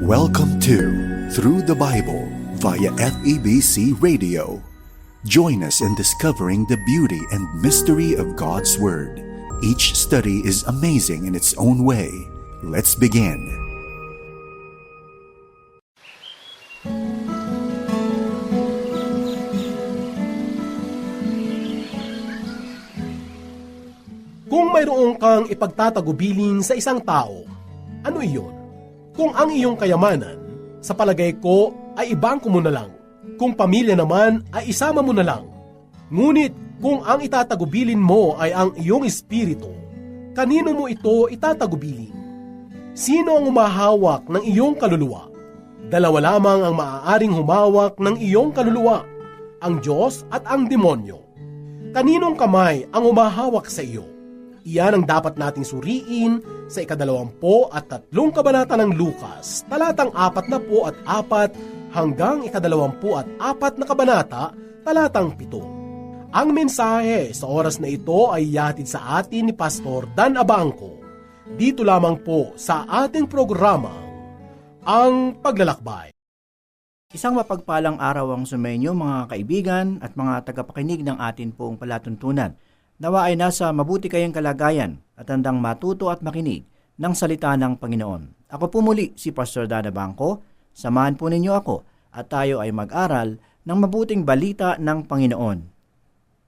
Welcome to Through the Bible via FEBC Radio. Join us in discovering the beauty and mystery of God's Word. Each study is amazing in its own way. Let's begin. Kung mayroong kang ipagtatagubilin sa isang tao, ano iyon? Kung ang iyong kayamanan, sa palagay ko ay ibangko mo na lang. Kung pamilya naman ay isama mo na lang. Ngunit kung ang itatagubilin mo ay ang iyong espiritu, kanino mo ito itatagubilin? Sino ang umahawak ng iyong kaluluwa? Dalawa lamang ang maaaring humawak ng iyong kaluluwa, ang Diyos at ang demonyo. Kaninong kamay ang umahawak sa iyo? Iyan ang dapat nating suriin sa ikadalawampo at tatlong kabanata ng Lukas, talatang apat na po at apat hanggang ikadalawampu at apat na kabanata, talatang pito. Ang mensahe sa oras na ito ay yatid sa atin ni Pastor Dan Abangco. Dito lamang po sa ating programa, Ang Paglalakbay. Isang mapagpalang araw ang sumenyo mga kaibigan at mga tagapakinig ng atin pong palatuntunan. Nawa ay nasa mabuti kayong kalagayan at handang matuto at makinig ng salita ng Panginoon. Ako po muli si Pastor Dana Bangko. Samahan po ninyo ako at tayo ay mag-aral ng mabuting balita ng Panginoon.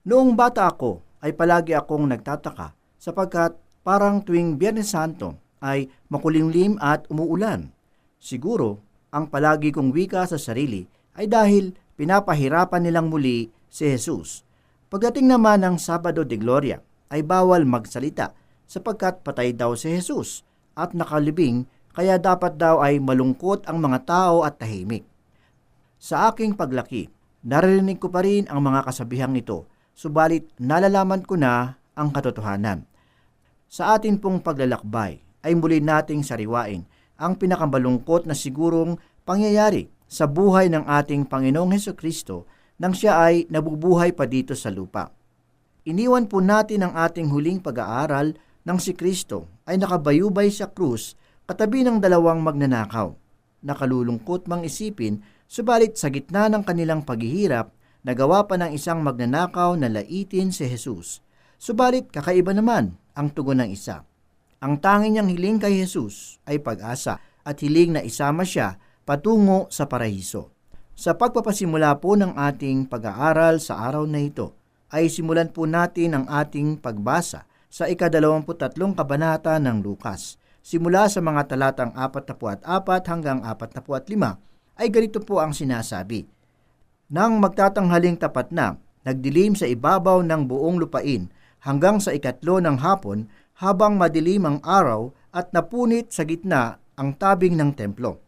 Noong bata ako ay palagi akong nagtataka sapagkat parang tuwing Biyernes Santo ay makulimlim at umuulan. Siguro ang palagi kong wika sa sarili ay dahil pinapahirapan nilang muli si Jesus. Pagdating naman ng Sabado de Gloria ay bawal magsalita sapagkat patay daw si Jesus at nakalibing kaya dapat daw ay malungkot ang mga tao at tahimik. Sa aking paglaki, naririnig ko pa rin ang mga kasabihang ito, subalit nalalaman ko na ang katotohanan. Sa atin pong paglalakbay ay muli nating sariwain ang pinakamalungkot na sigurong pangyayari sa buhay ng ating Panginoong Heso Kristo nang siya ay nabubuhay pa dito sa lupa. Iniwan po natin ang ating huling pag-aaral nang si Kristo ay nakabayubay sa krus katabi ng dalawang magnanakaw. Nakalulungkot mang isipin, subalit sa gitna ng kanilang paghihirap, nagawa pa ng isang magnanakaw na laitin si Jesus. Subalit kakaiba naman ang tugon ng isa. Ang tanging niyang hiling kay Jesus ay pag-asa at hiling na isama siya patungo sa parahiso. Sa pagpapasimula po ng ating pag-aaral sa araw na ito, ay simulan po natin ang ating pagbasa sa ikadalawamputatlong kabanata ng Lukas. Simula sa mga talatang 44 hanggang 45 ay ganito po ang sinasabi. Nang magtatanghaling tapat na, nagdilim sa ibabaw ng buong lupain hanggang sa ikatlo ng hapon habang madilim ang araw at napunit sa gitna ang tabing ng templo.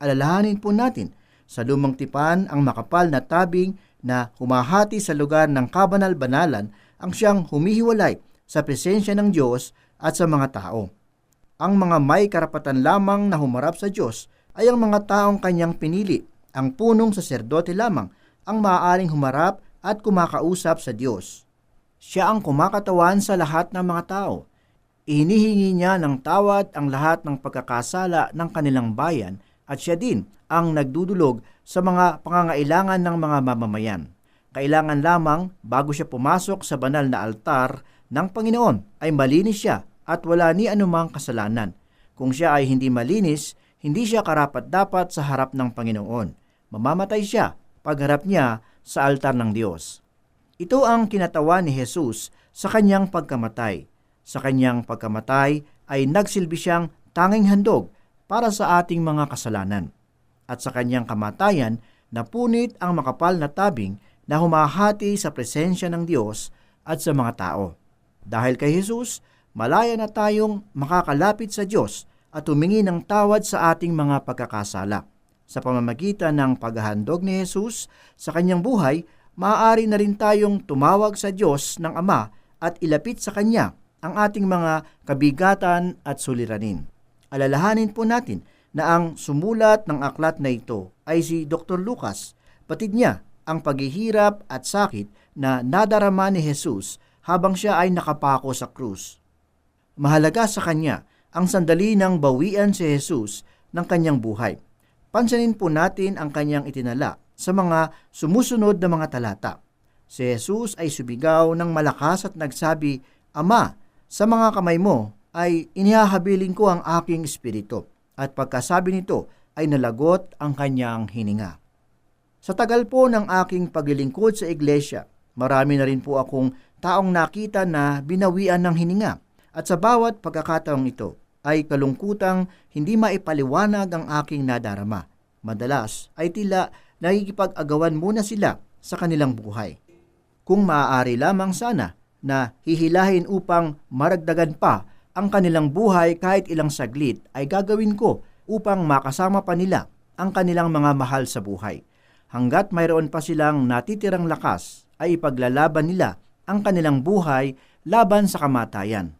Alalahanin po natin sa lumang tipan ang makapal na tabing na humahati sa lugar ng kabanal-banalan ang siyang humihiwalay sa presensya ng Diyos at sa mga tao. Ang mga may karapatan lamang na humarap sa Diyos ay ang mga taong kanyang pinili. Ang punong saserdote lamang ang maaaring humarap at kumakausap sa Diyos. Siya ang kumakatawan sa lahat ng mga tao. Inihingi niya ng tawad ang lahat ng pagkakasala ng kanilang bayan at siya din ang nagdudulog sa mga pangangailangan ng mga mamamayan. Kailangan lamang bago siya pumasok sa banal na altar ng Panginoon ay malinis siya at wala ni anumang kasalanan. Kung siya ay hindi malinis, hindi siya karapat-dapat sa harap ng Panginoon. Mamamatay siya pagharap niya sa altar ng Diyos. Ito ang kinatawa ni Jesus sa kanyang pagkamatay. Sa kanyang pagkamatay ay nagsilbi siyang tanging handog para sa ating mga kasalanan at sa kanyang kamatayan napunit ang makapal na tabing na humahati sa presensya ng Diyos at sa mga tao. Dahil kay Jesus, malaya na tayong makakalapit sa Diyos at humingi ng tawad sa ating mga pagkakasala. Sa pamamagitan ng paghahandog ni Jesus sa kanyang buhay, maaari na rin tayong tumawag sa Diyos ng Ama at ilapit sa Kanya ang ating mga kabigatan at suliranin. Alalahanin po natin na ang sumulat ng aklat na ito ay si Dr. Lucas. Patid niya ang paghihirap at sakit na nadarama ni Jesus habang siya ay nakapako sa krus. Mahalaga sa kanya ang sandali ng bawian si Jesus ng kanyang buhay. Pansinin po natin ang kanyang itinala sa mga sumusunod na mga talata. Si Jesus ay subigaw ng malakas at nagsabi, Ama, sa mga kamay mo ay inihahabilin ko ang aking espiritu. At pagkasabi nito ay nalagot ang kanyang hininga. Sa tagal po ng aking paglilingkod sa iglesia, marami na rin po akong taong nakita na binawian ng hininga. At sa bawat pagkakataong ito ay kalungkutang hindi maipaliwanag ang aking nadarama. Madalas ay tila nakikipag-agawan muna sila sa kanilang buhay. Kung maaari lamang sana na hihilahin upang maragdagan pa ang kanilang buhay kahit ilang saglit ay gagawin ko upang makasama pa nila ang kanilang mga mahal sa buhay. Hanggat mayroon pa silang natitirang lakas ay ipaglalaban nila ang kanilang buhay laban sa kamatayan.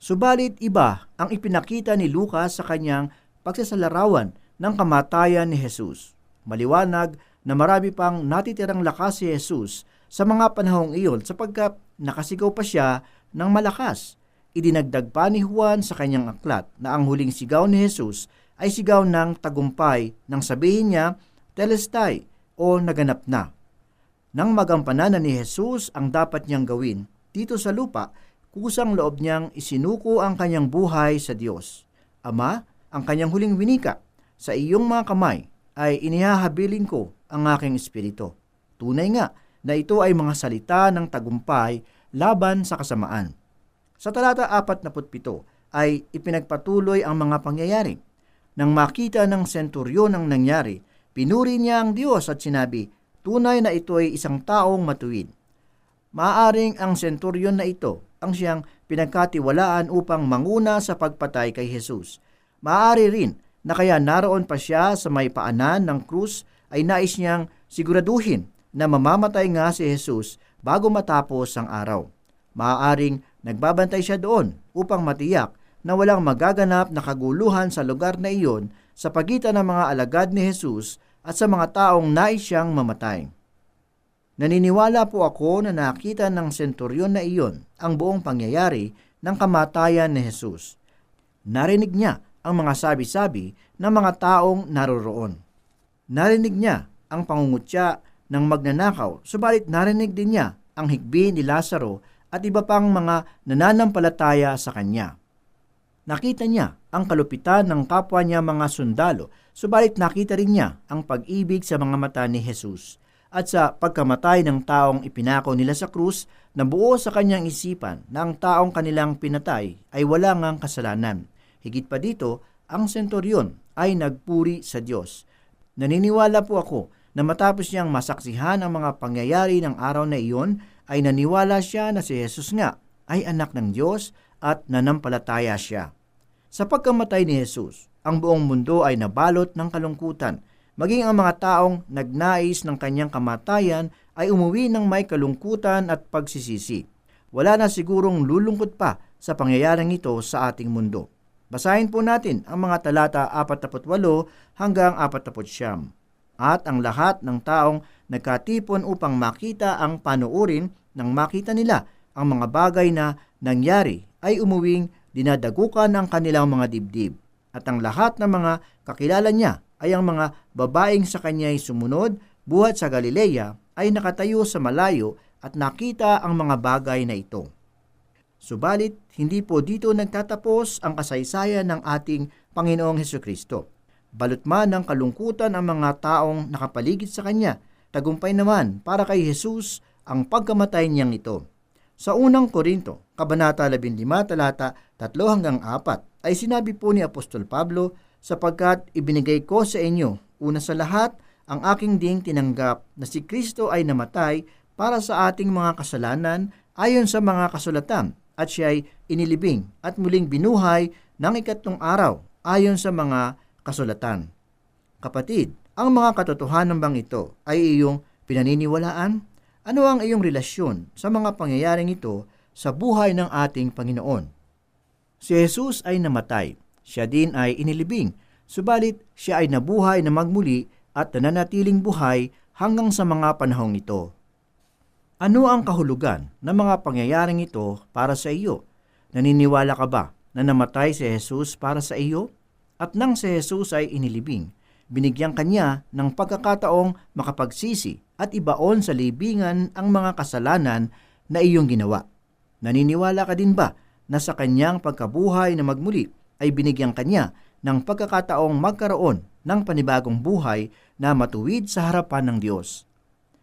Subalit iba ang ipinakita ni Lucas sa kanyang pagsasalarawan ng kamatayan ni Jesus. Maliwanag na marami pang natitirang lakas si Jesus sa mga panahong iyon sapagkat nakasigaw pa siya ng malakas. Idinagdag pa ni Juan sa kanyang aklat na ang huling sigaw ni Jesus ay sigaw ng tagumpay nang sabihin niya, Telestai o naganap na. Nang magampanan na ni Jesus ang dapat niyang gawin dito sa lupa, kusang loob niyang isinuko ang kanyang buhay sa Diyos. Ama, ang kanyang huling winika, sa iyong mga kamay ay inihahabilin ko ang aking espiritu. Tunay nga na ito ay mga salita ng tagumpay laban sa kasamaan. Sa talata 47 ay ipinagpatuloy ang mga pangyayari. Nang makita ng senturyon ang nangyari, pinuri niya ang Diyos at sinabi, tunay na ito ay isang taong matuwid. Maaring ang senturyon na ito ang siyang pinagkatiwalaan upang manguna sa pagpatay kay Jesus. Maaari rin na kaya naroon pa siya sa may paanan ng krus ay nais niyang siguraduhin na mamamatay nga si Jesus bago matapos ang araw. Maaaring nagbabantay siya doon upang matiyak na walang magaganap na kaguluhan sa lugar na iyon sa pagitan ng mga alagad ni Jesus at sa mga taong nais siyang mamatay. Naniniwala po ako na nakita ng senturyon na iyon ang buong pangyayari ng kamatayan ni Jesus. Narinig niya ang mga sabi-sabi ng mga taong naroroon. Narinig niya ang pangungutya ng magnanakaw, subalit narinig din niya ang higbi ni Lazaro at iba pang mga nananampalataya sa kanya. Nakita niya ang kalupitan ng kapwa niya mga sundalo, subalit nakita rin niya ang pag-ibig sa mga mata ni Jesus. At sa pagkamatay ng taong ipinako nila sa krus, nabuo sa kanyang isipan na ang taong kanilang pinatay ay wala ngang kasalanan. Higit pa dito, ang senturyon ay nagpuri sa Diyos. Naniniwala po ako na matapos niyang masaksihan ang mga pangyayari ng araw na iyon, ay naniwala siya na si Jesus nga ay anak ng Diyos at nanampalataya siya. Sa pagkamatay ni Jesus, ang buong mundo ay nabalot ng kalungkutan. Maging ang mga taong nagnais ng kanyang kamatayan ay umuwi ng may kalungkutan at pagsisisi. Wala na sigurong lulungkot pa sa pangyayaring ito sa ating mundo. Basahin po natin ang mga talata 48 hanggang 49. At ang lahat ng taong nagkatipon upang makita ang panuurin nang makita nila ang mga bagay na nangyari ay umuwing dinadagukan ng kanilang mga dibdib. At ang lahat ng mga kakilala niya ay ang mga babaeng sa kanya'y sumunod buhat sa Galilea ay nakatayo sa malayo at nakita ang mga bagay na ito. Subalit, hindi po dito nagtatapos ang kasaysayan ng ating Panginoong Heso Kristo. Balot man ng kalungkutan ang mga taong nakapaligid sa Kanya, tagumpay naman para kay Jesus ang pagkamatay niyang ito. Sa unang Korinto, Kabanata 15, talata 3 hanggang 4, ay sinabi po ni Apostol Pablo, sapagkat ibinigay ko sa inyo, una sa lahat, ang aking ding tinanggap na si Kristo ay namatay para sa ating mga kasalanan ayon sa mga kasulatan at siya ay inilibing at muling binuhay ng ikatlong araw ayon sa mga kasulatan. Kapatid, ang mga katotohanan bang ito ay iyong pinaniniwalaan? Ano ang iyong relasyon sa mga pangyayaring ito sa buhay ng ating Panginoon? Si Jesus ay namatay, siya din ay inilibing, subalit siya ay nabuhay na magmuli at nananatiling buhay hanggang sa mga panahong ito. Ano ang kahulugan ng mga pangyayaring ito para sa iyo? Naniniwala ka ba na namatay si Jesus para sa iyo? At nang si Jesus ay inilibing, binigyan kanya ng pagkakataong makapagsisi at ibaon sa libingan ang mga kasalanan na iyong ginawa. Naniniwala ka din ba na sa kanyang pagkabuhay na magmuli ay binigyan kanya ng pagkakataong magkaroon ng panibagong buhay na matuwid sa harapan ng Diyos?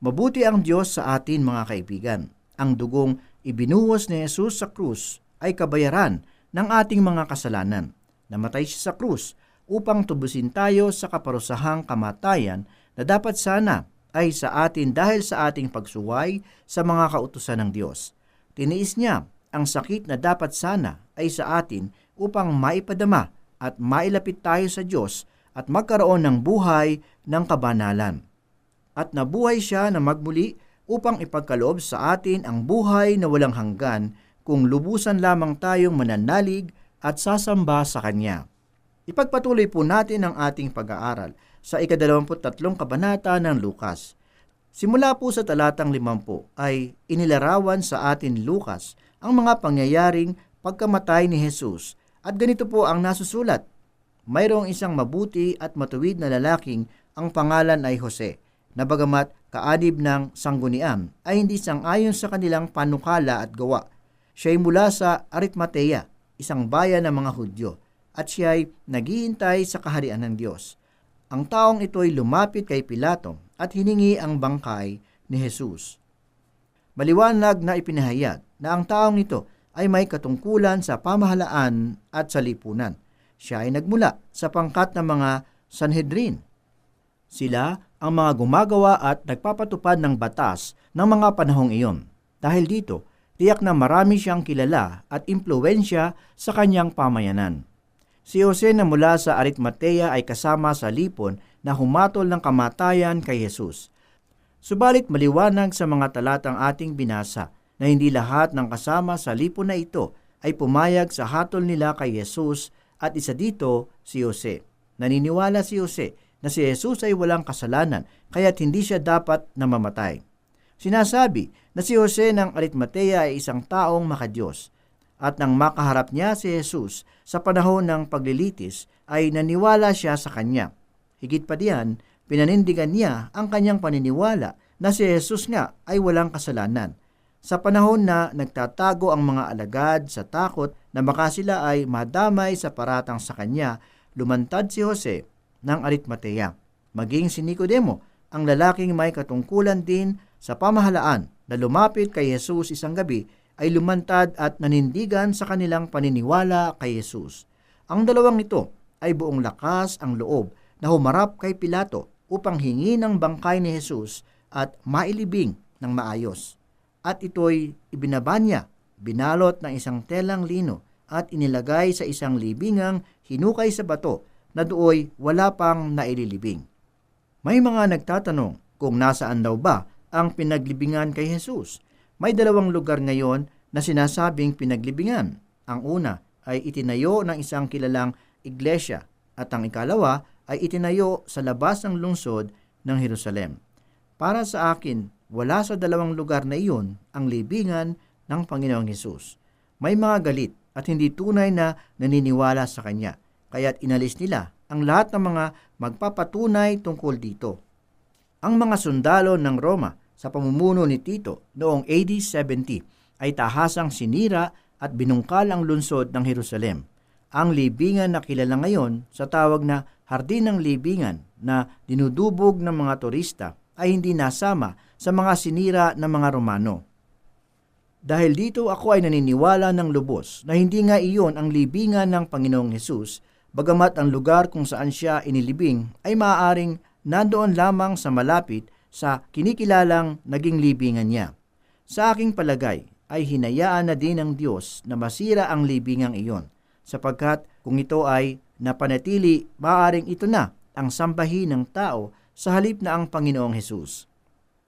Mabuti ang Diyos sa atin mga kaibigan. Ang dugong ibinuhos ni Jesus sa krus ay kabayaran ng ating mga kasalanan. Namatay siya sa krus upang tubusin tayo sa kaparusahang kamatayan na dapat sana ay sa atin dahil sa ating pagsuway sa mga kautusan ng Diyos. Tiniis niya ang sakit na dapat sana ay sa atin upang maipadama at mailapit tayo sa Diyos at magkaroon ng buhay ng kabanalan. At nabuhay siya na magmuli upang ipagkaloob sa atin ang buhay na walang hanggan kung lubusan lamang tayong mananalig at sasamba sa Kanya. Ipagpatuloy po natin ang ating pag-aaral sa ikadalawamput-tatlong kabanata ng Lukas. Simula po sa talatang limampu ay inilarawan sa atin Lukas ang mga pangyayaring pagkamatay ni Jesus at ganito po ang nasusulat. Mayroong isang mabuti at matuwid na lalaking ang pangalan ay Jose, na bagamat kaanib ng sanggunian ay hindi sangayon sa kanilang panukala at gawa. Siya ay mula sa Aritmatea, isang bayan ng mga Hudyo, at siya ay naghihintay sa kaharian ng Diyos. Ang taong ito ay lumapit kay Pilato at hiningi ang bangkay ni Jesus. Maliwanag na ipinahayag na ang taong ito ay may katungkulan sa pamahalaan at sa lipunan. Siya ay nagmula sa pangkat ng mga Sanhedrin. Sila ang mga gumagawa at nagpapatupad ng batas ng mga panahong iyon. Dahil dito, tiyak na marami siyang kilala at impluensya sa kanyang pamayanan. Si Jose na mula sa Aritmatea ay kasama sa lipon na humatol ng kamatayan kay Jesus. Subalit maliwanag sa mga talatang ating binasa na hindi lahat ng kasama sa lipon na ito ay pumayag sa hatol nila kay Jesus at isa dito si Jose. Naniniwala si Jose na si Jesus ay walang kasalanan kaya't hindi siya dapat namamatay. Sinasabi na si Jose ng Aritmatea ay isang taong makadiyos at nang makaharap niya si Jesus sa panahon ng paglilitis ay naniwala siya sa kanya. Higit pa diyan, pinanindigan niya ang kanyang paniniwala na si Jesus nga ay walang kasalanan. Sa panahon na nagtatago ang mga alagad sa takot na baka sila ay madamay sa paratang sa kanya, lumantad si Jose ng Aritmatea. Maging si Nicodemo, ang lalaking may katungkulan din sa pamahalaan na lumapit kay Jesus isang gabi ay lumantad at nanindigan sa kanilang paniniwala kay Jesus. Ang dalawang ito ay buong lakas ang loob na humarap kay Pilato upang hingi ng bangkay ni Jesus at mailibing ng maayos. At ito'y ibinaba niya, binalot ng isang telang lino at inilagay sa isang libingang hinukay sa bato na dooy wala pang naililibing. May mga nagtatanong kung nasaan daw ba ang pinaglibingan kay Jesus. May dalawang lugar ngayon na sinasabing pinaglibingan. Ang una ay itinayo ng isang kilalang iglesia at ang ikalawa ay itinayo sa labas ng lungsod ng Jerusalem. Para sa akin, wala sa dalawang lugar na iyon ang libingan ng Panginoong Hesus. May mga galit at hindi tunay na naniniwala sa Kanya, kaya't inalis nila ang lahat ng mga magpapatunay tungkol dito. Ang mga sundalo ng Roma sa pamumuno ni Tito noong AD 70 ay tahasang sinira at binungkal ang lungsod ng Jerusalem. Ang libingan na kilala ngayon sa tawag na Hardin ng Libingan na dinudubog ng mga turista ay hindi nasama sa mga sinira ng mga Romano. Dahil dito ako ay naniniwala ng lubos na hindi nga iyon ang libingan ng Panginoong Hesus, bagamat ang lugar kung saan siya inilibing ay maaaring nandoon lamang sa malapit sa kinikilalang naging libingan niya. Sa aking palagay ay hinayaan na din ng Diyos na masira ang libingang iyon, sapagkat kung ito ay napanatili, maaaring ito na ang sambahin ng tao sa halip na ang Panginoong Hesus.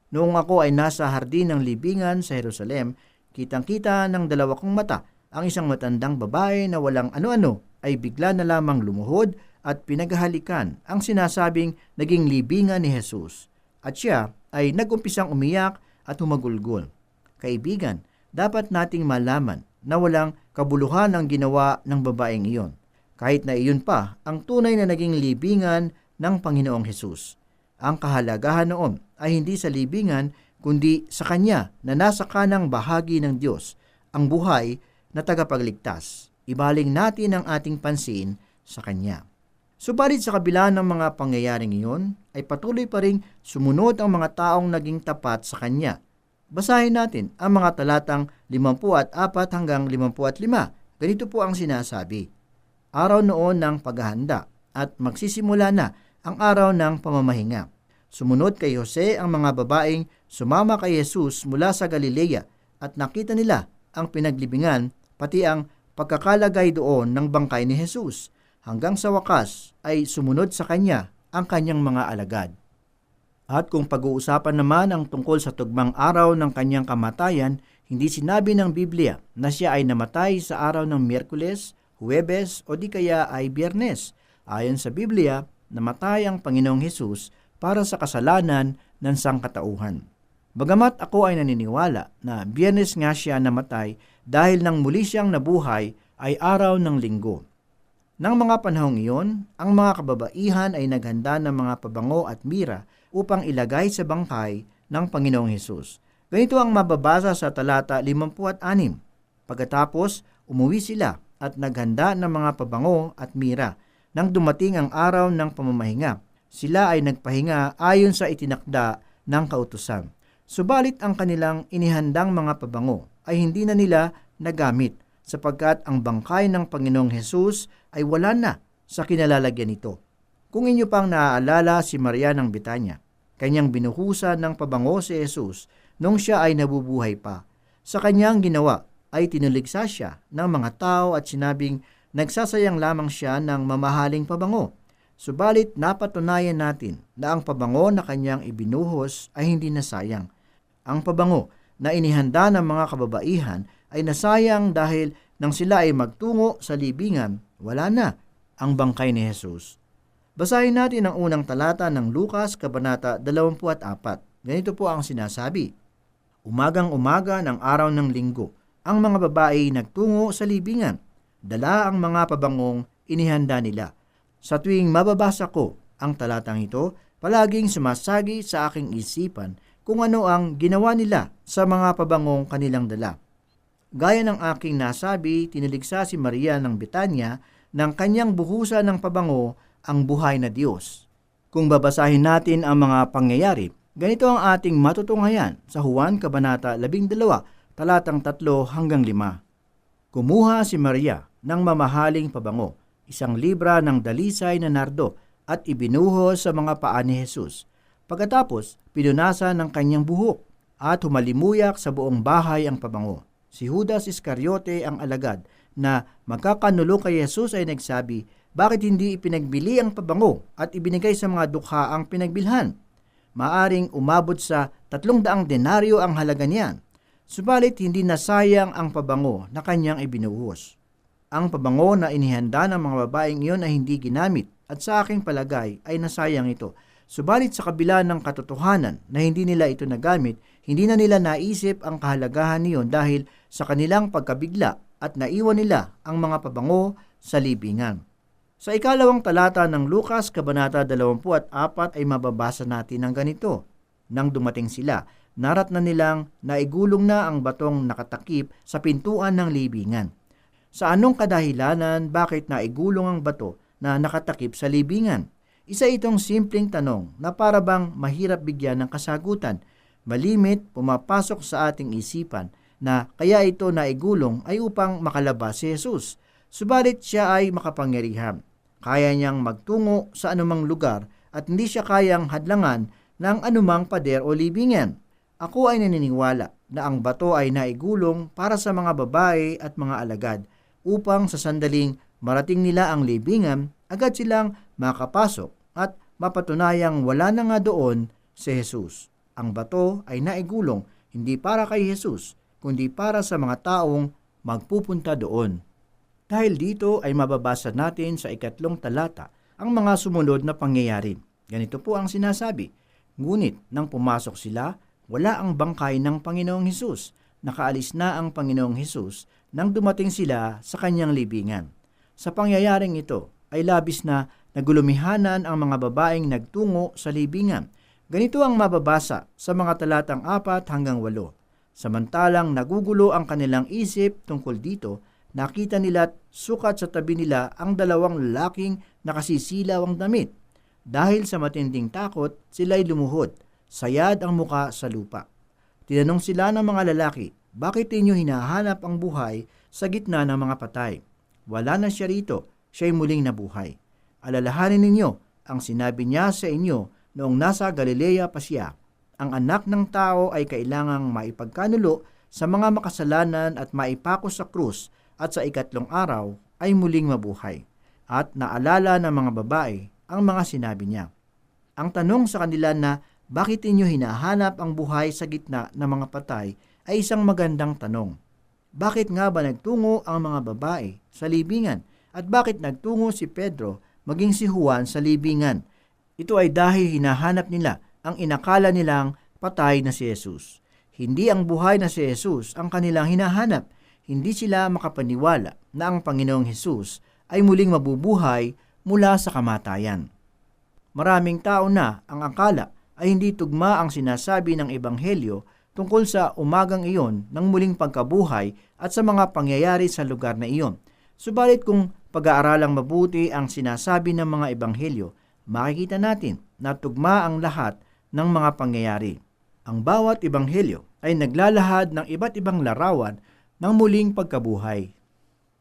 Noong ako ay nasa hardin ng libingan sa Jerusalem, kitang-kita ng dalawa kong mata ang isang matandang babae na walang ano-ano ay bigla na lamang lumuhod at pinaghahalikan ang sinasabing naging libingan ni Jesus at siya ay nagumpisang umiyak at humagulgol. Kaibigan, dapat nating malaman na walang kabuluhan ang ginawa ng babaeng iyon. kahit na iyon pa ang tunay na naging libingan ng Panginoong Hesus. Ang kahalagahan noon ay hindi sa libingan kundi sa Kanya na nasa kanang bahagi ng Diyos, ang buhay na tagapagligtas. Ibaling natin ang ating pansin sa Kanya. Subalit sa kabila ng mga pangyayaring iyon, ay patuloy pa rin sumunod ang mga taong naging tapat sa Kanya. Basahin natin ang mga talatang 54 hanggang 55. Ganito po ang sinasabi. Araw noon ng paghahanda at magsisimula na ang araw ng pamamahinga. Sumunod kay Jose ang mga babaeng sumama kay Jesus mula sa Galilea at nakita nila ang pinaglibingan pati ang pagkakalagay doon ng bangkay ni Jesus. Hanggang sa wakas ay sumunod sa kanya ang kanyang mga alagad. At kung pag-uusapan naman ang tungkol sa tugmang araw ng kanyang kamatayan, hindi sinabi ng Biblia na siya ay namatay sa araw ng Miyerkules, Huwebes o di kaya ay Biyernes. Ayon sa Biblia, namatay ang Panginoong Hesus para sa kasalanan ng sangkatauhan. Bagamat ako ay naniniwala na Biyernes nga siya namatay dahil nang muli siyang nabuhay ay araw ng linggo. Nang mga panahong iyon, ang mga kababaihan ay naghanda ng mga pabango at mira upang ilagay sa bangkay ng Panginoong Hesus. Ganito ang mababasa sa talata 56. Pagkatapos, umuwi sila at naghanda ng mga pabango at mira. Nang dumating ang araw ng pamamahinga, sila ay nagpahinga ayon sa itinakda ng kautusan. Subalit ang kanilang inihandang mga pabango ay hindi na nila nagamit sapagkat ang bangkay ng Panginoong Hesus ay wala na sa kinalalagyan nito. Kung inyo pang naaalala si Maria ng Bitanya, kanyang binuhusan ng pabango si Jesus nung siya ay nabubuhay pa. Sa kanyang ginawa ay tinuligsa siya ng mga tao at sinabing nagsasayang lamang siya ng mamahaling pabango. Subalit napatunayan natin na ang pabango na kanyang ibinuhos ay hindi nasayang. Ang pabango na inihanda ng mga kababaihan ay nasayang dahil nang sila ay magtungo sa libingan, wala na ang bangkay ni Jesus. Basahin natin ang unang talata ng Lukas, Kabanata 24. Ganito po ang sinasabi. Umagang umaga ng araw ng linggo, ang mga babae nagtungo sa libingan. Dala ang mga pabangong inihanda nila. Sa tuwing mababasa ko ang talatang ito, palaging sumasagi sa aking isipan kung ano ang ginawa nila sa mga pabangong kanilang dala. Gaya ng aking nasabi, tiniligsa si Maria ng Bitanya ng kanyang buhusan ng pabango ang buhay na Diyos. Kung babasahin natin ang mga pangyayari, ganito ang ating matutunghayan sa Juan Kabanata 12, talatang 3 hanggang 5. Kumuha si Maria ng mamahaling pabango, isang libra ng dalisay na nardo at ibinuhos sa mga paa ni Jesus. Pagkatapos, pinunasan ng kanyang buhok at humalimuyak sa buong bahay ang pabango. Si Judas Iscariote ang alagad na magkakanulo kay Jesus ay nagsabi, bakit hindi ipinagbili ang pabango at ibinigay sa mga dukha ang pinagbilhan? Maaring umabot sa tatlong daang denaryo ang halaga niyan. Subalit hindi nasayang ang pabango na kanyang ibinuhos. Ang pabango na inihanda ng mga babaeng iyon ay hindi ginamit at sa aking palagay ay nasayang ito. Subalit sa kabila ng katotohanan na hindi nila ito nagamit, hindi na nila naisip ang kahalagahan niyon dahil sa kanilang pagkabigla at naiwan nila ang mga pabango sa libingan. Sa ikalawang talata ng Lukas, Kabanata 24 ay mababasa natin ang ganito. Nang dumating sila, narat na nilang naigulong na ang batong nakatakip sa pintuan ng libingan. Sa anong kadahilanan bakit naigulong ang bato na nakatakip sa libingan? Isa itong simpleng tanong na para bang mahirap bigyan ng kasagutan. Malimit, pumapasok sa ating isipan na kaya ito naigulong ay upang makalabas si Jesus. Subalit siya ay makapangyarihan. Kaya niyang magtungo sa anumang lugar at hindi siya kayang hadlangan ng anumang pader o libingan. Ako ay naniniwala na ang bato ay naigulong para sa mga babae at mga alagad upang sa sandaling marating nila ang libingan, agad silang makapasok at mapatunayang wala na nga doon si Jesus. Ang bato ay naigulong hindi para kay Jesus, kundi para sa mga taong magpupunta doon. Dahil dito ay mababasa natin sa ikatlong talata ang mga sumunod na pangyayari. Ganito po ang sinasabi, Ngunit nang pumasok sila, wala ang bangkay ng Panginoong Hesus. Nakaalis na ang Panginoong Hesus nang dumating sila sa kanyang libingan. Sa pangyayaring ito ay labis na nagulumihanan ang mga babaeng nagtungo sa libingan. Ganito ang mababasa sa mga talatang 4 hanggang 8. Samantalang nagugulo ang kanilang isip tungkol dito, nakita nila sukat sa tabi nila ang dalawang lalaking nakasisilaw ang damit. Dahil sa matinding takot, sila'y lumuhod, sayad ang muka sa lupa. Tinanong sila ng mga lalaki, bakit inyo hinahanap ang buhay sa gitna ng mga patay? Wala na siya rito, siya'y muling nabuhay. Alalahanin ninyo ang sinabi niya sa inyo noong nasa Galilea pa siya. Ang anak ng tao ay kailangang maipagkanulo sa mga makasalanan at maipako sa krus at sa ikatlong araw ay muling mabuhay. At naalala ng mga babae ang mga sinabi niya. Ang tanong sa kanila na bakit inyo hinahanap ang buhay sa gitna ng mga patay ay isang magandang tanong. Bakit nga ba nagtungo ang mga babae sa libingan? At bakit nagtungo si Pedro maging si Juan sa libingan? Ito ay dahil hinahanap nila ang inakala nilang patay na si Jesus. Hindi ang buhay na si Jesus ang kanilang hinahanap. Hindi sila makapaniwala na ang Panginoong Jesus ay muling mabubuhay mula sa kamatayan. Maraming tao na ang akala ay hindi tugma ang sinasabi ng Ebanghelyo tungkol sa umagang iyon ng muling pagkabuhay at sa mga pangyayari sa lugar na iyon. Subalit kung pag-aaralang mabuti ang sinasabi ng mga Ebanghelyo, makikita natin na tugma ang lahat ng mga pangyayari. Ang bawat Ebanghelyo ay naglalahad ng iba't ibang larawan ng muling pagkabuhay.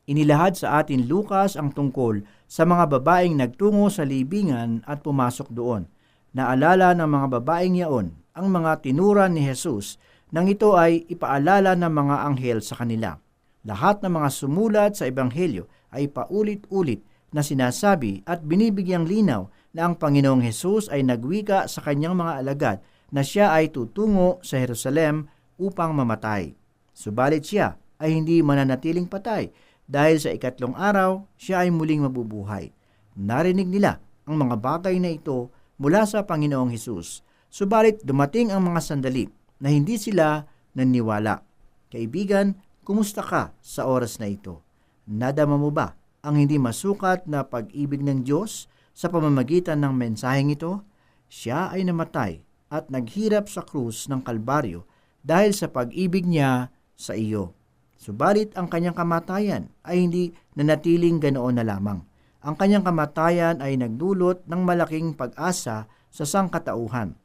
Inilahad sa atin Lucas ang tungkol sa mga babaeng nagtungo sa libingan at pumasok doon. Naalala ng mga babaeng yaon ang mga tinuran ni Jesus nang ito ay ipaalala ng mga anghel sa kanila. Lahat ng mga sumulat sa Ebanghelyo ay paulit-ulit na sinasabi at binibigyang linaw na ang Panginoong Hesus ay nagwika sa kanyang mga alagad na siya ay tutungo sa Jerusalem upang mamatay. Subalit siya ay hindi mananatiling patay dahil sa ikatlong araw siya ay muling mabubuhay. Narinig nila ang mga bagay na ito mula sa Panginoong Hesus. Subalit dumating ang mga sandali na hindi sila naniwala. Kaibigan, kumusta ka sa oras na ito? Nadama mo ba ang hindi masukat na pag-ibig ng Diyos sa pamamagitan ng mensaheng ito? Siya ay namatay at naghirap sa krus ng Kalbaryo dahil sa pag-ibig niya sa iyo. Subalit ang kanyang kamatayan ay hindi nanatiling ganoon na lamang. Ang kanyang kamatayan ay nagdulot ng malaking pag-asa sa sangkatauhan.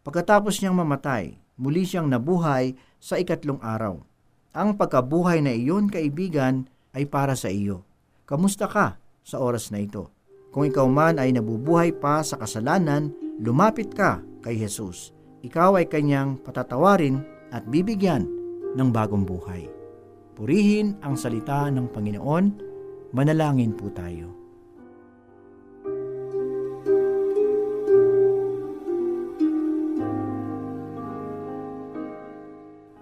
Pagkatapos niyang mamatay, muli siyang nabuhay sa ikatlong araw. Ang pagkabuhay na iyon, kaibigan, ay para sa iyo. Kamusta ka sa oras na ito? Kung ikaw man ay nabubuhay pa sa kasalanan, lumapit ka kay Jesus. Ikaw ay kanyang patatawarin at bibigyan ng bagong buhay. Purihin ang salita ng Panginoon. Manalangin po tayo.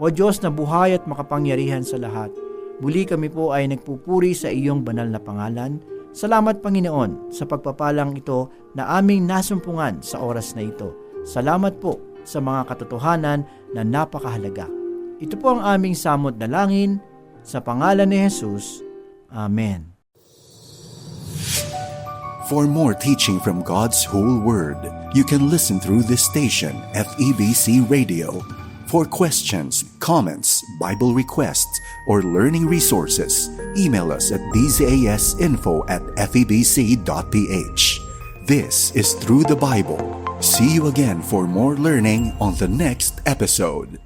O Diyos na buhay at makapangyarihan sa lahat, muli kami po ay nagpupuri sa iyong banal na pangalan. Salamat Panginoon sa pagpapalang ito na aming nasumpungan sa oras na ito. Salamat po sa mga katotohanan na napakahalaga. Ito po ang aming samot na langin sa pangalan ni Jesus. Amen. For more teaching from God's whole word, you can listen through this station, FEBC Radio. For questions, comments, Bible requests, or learning resources, email us at dzasinfo at febc.ph. This is Through the Bible. See you again for more learning on the next episode.